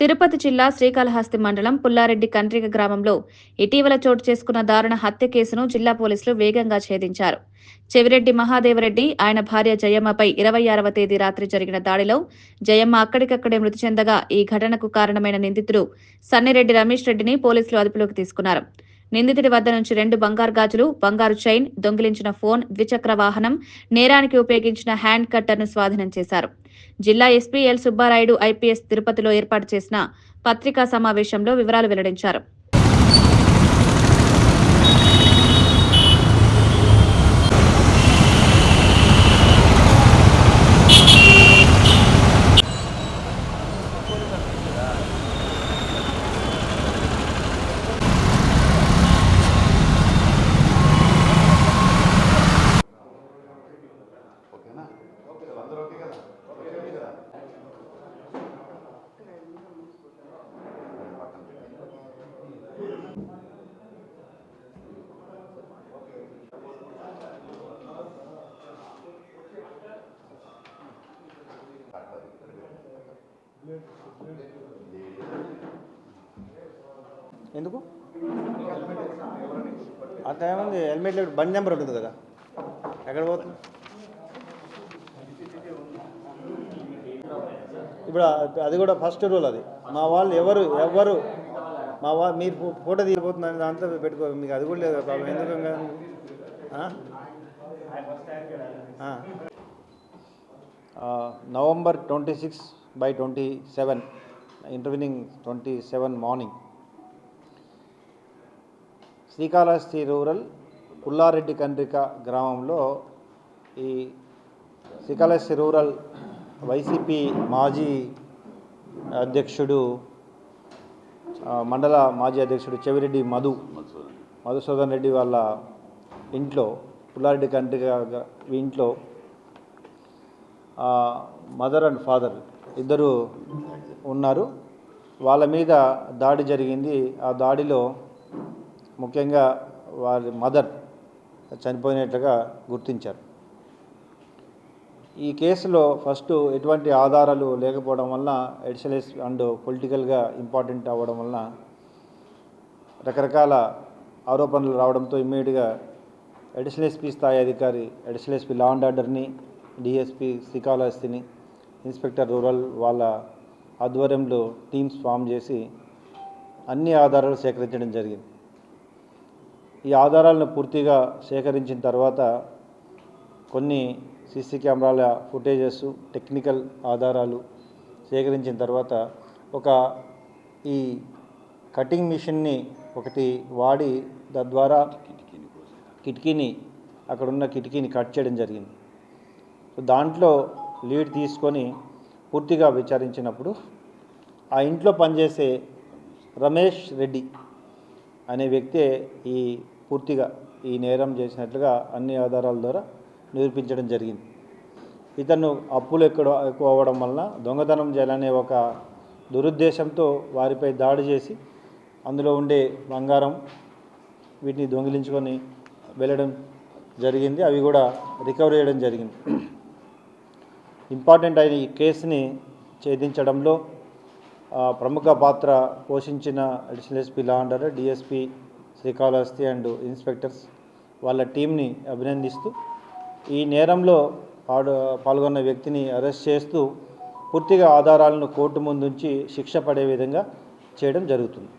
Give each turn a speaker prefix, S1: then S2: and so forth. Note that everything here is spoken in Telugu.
S1: తిరుపతి జిల్లా శ్రీకాళహస్తి మండలం పుల్లారెడ్డి కండ్రిక గ్రామంలో ఇటీవల చోటు చేసుకున్న దారుణ హత్య కేసును జిల్లా పోలీసులు వేగంగా ఛేదించారు. చెవిరెడ్డి మహాదేవరెడ్డి ఆయన భార్య జయమ్మపై ఇరవై ఆరవ తేదీ రాత్రి జరిగిన దాడిలో జయమ్మ అక్కడికక్కడే మృతి చెందగా ఈ ఘటనకు కారణమైన నిందితుడు సన్నిరెడ్డి రమేష్ రెడ్డిని పోలీసులు అదుపులోకి తీసుకున్నారు. నిందితుడి వద్ద నుంచి రెండు బంగారు గాజులు బంగారు చైన్ దొంగిలించిన ఫోన్ ద్విచక్ర వాహనం నేరానికి ఉపయోగించిన హ్యాండ్ కట్టర్ను స్వాధీనం చేశారు. జిల్లా ఎస్పీ ఎల్ సుబ్బారాయుడు ఐపీఎస్ తిరుపతిలో ఏర్పాటు చేసిన పత్రికా సమావేశంలో వివరాలు వెల్లడించారు.
S2: ఎందుకు? అంత ఏముంది? హెల్మెట్ లేదు బండి నెంబర్ ఉంటుంది కదా ఎక్కడ పోతుంది ఇప్పుడు అది కూడా ఫస్ట్ రూల్ అది. మా వాళ్ళు ఎవరు ఎవరు మా వా మీరు ఫో- ఫోటో తీయబోతుందని దాంట్లో పెట్టుకో మీకు అది కూడా లేదు ప్రాబ్లం ఎందుకు November twenty six by twenty seven intervening twenty seven morning Srikalahasti rural Pullareddy Kandrika గ్రామంలో ఈ శ్రీకాళహస్తి రూరల్ వైసీపీ మాజీ అధ్యక్షుడు మండల మాజీ అధ్యక్షుడు చెవిరెడ్డి మధు మధుసూదన్ రెడ్డి వాళ్ళ ఇంట్లో పుల్లారెడ్డి కండ్రిక ఇంట్లో మదర్ అండ్ ఫాదర్ ఇద్దరు ఉన్నారు. వాళ్ళ మీద దాడి జరిగింది. ఆ దాడిలో ముఖ్యంగా వారి మదర్ చనిపోయినట్లుగా గుర్తించారు. ఈ కేసులో ఫస్ట్ ఎటువంటి ఆధారాలు లేకపోవడం వలన ఎడిషనల్స్ అండ్ పొలిటికల్గా ఇంపార్టెంట్ అవ్వడం వలన రకరకాల ఆరోపణలు రావడంతో ఇమ్మీడియట్గా అడిషనల్ ఎస్పీ స్థాయి అధికారి అడిషనల్ ఎస్పీ లా అండ్ ఆర్డర్ని డిఎస్పీ శ్రీకాళహస్తిని ఇన్స్పెక్టర్ రూరల్ వాళ్ళ ఆధ్వర్యంలో టీమ్స్ ఫామ్ చేసి అన్ని ఆధారాలు సేకరించడం జరిగింది. ఈ ఆధారాలను పూర్తిగా సేకరించిన తర్వాత కొన్ని సీసీ కెమెరాల ఫుటేజెస్ టెక్నికల్ ఆధారాలు సేకరించిన తర్వాత ఒక ఈ కటింగ్ మిషన్ని ఒకటి వాడి తద్వారా కిటికీని అక్కడ ఉన్న కిటికీని కట్ చేయడం జరిగింది. సో దాంట్లో లీడ్ తీసుకొని పూర్తిగా విచారించినప్పుడు ఆ ఇంట్లో పనిచేసే రమేష్ రెడ్డి అనే వ్యక్తే ఈ పూర్తిగా ఈ నేరం చేసినట్లుగా అన్ని ఆధారాల ద్వారా నిరూపించడం జరిగింది. ఇతను అప్పులు ఎక్కడ ఎక్కువ అవ్వడం వలన దొంగతనం చేయాలనే ఒక దురుద్దేశంతో వారిపై దాడి చేసి అందులో ఉండే బంగారం వీటిని దొంగిలించుకొని వెళ్ళడం జరిగింది. అవి కూడా రికవర్ చేయడం జరిగింది. ఇంపార్టెంట్ అయిన ఈ కేసుని ఛేదించడంలో ప్రముఖ పాత్ర పోషించిన additional SP law and order DSP Srikalahasti and inspectors వాళ్ళ టీంని అభినందిస్తూ ఈ నేరంలో పాడు పాల్గొన్న వ్యక్తిని అరెస్ట్ చేస్తూ పూర్తిగా ఆధారాలను కోర్టు ముందుంచి శిక్ష పడే విధంగా చేయడం జరుగుతుంది.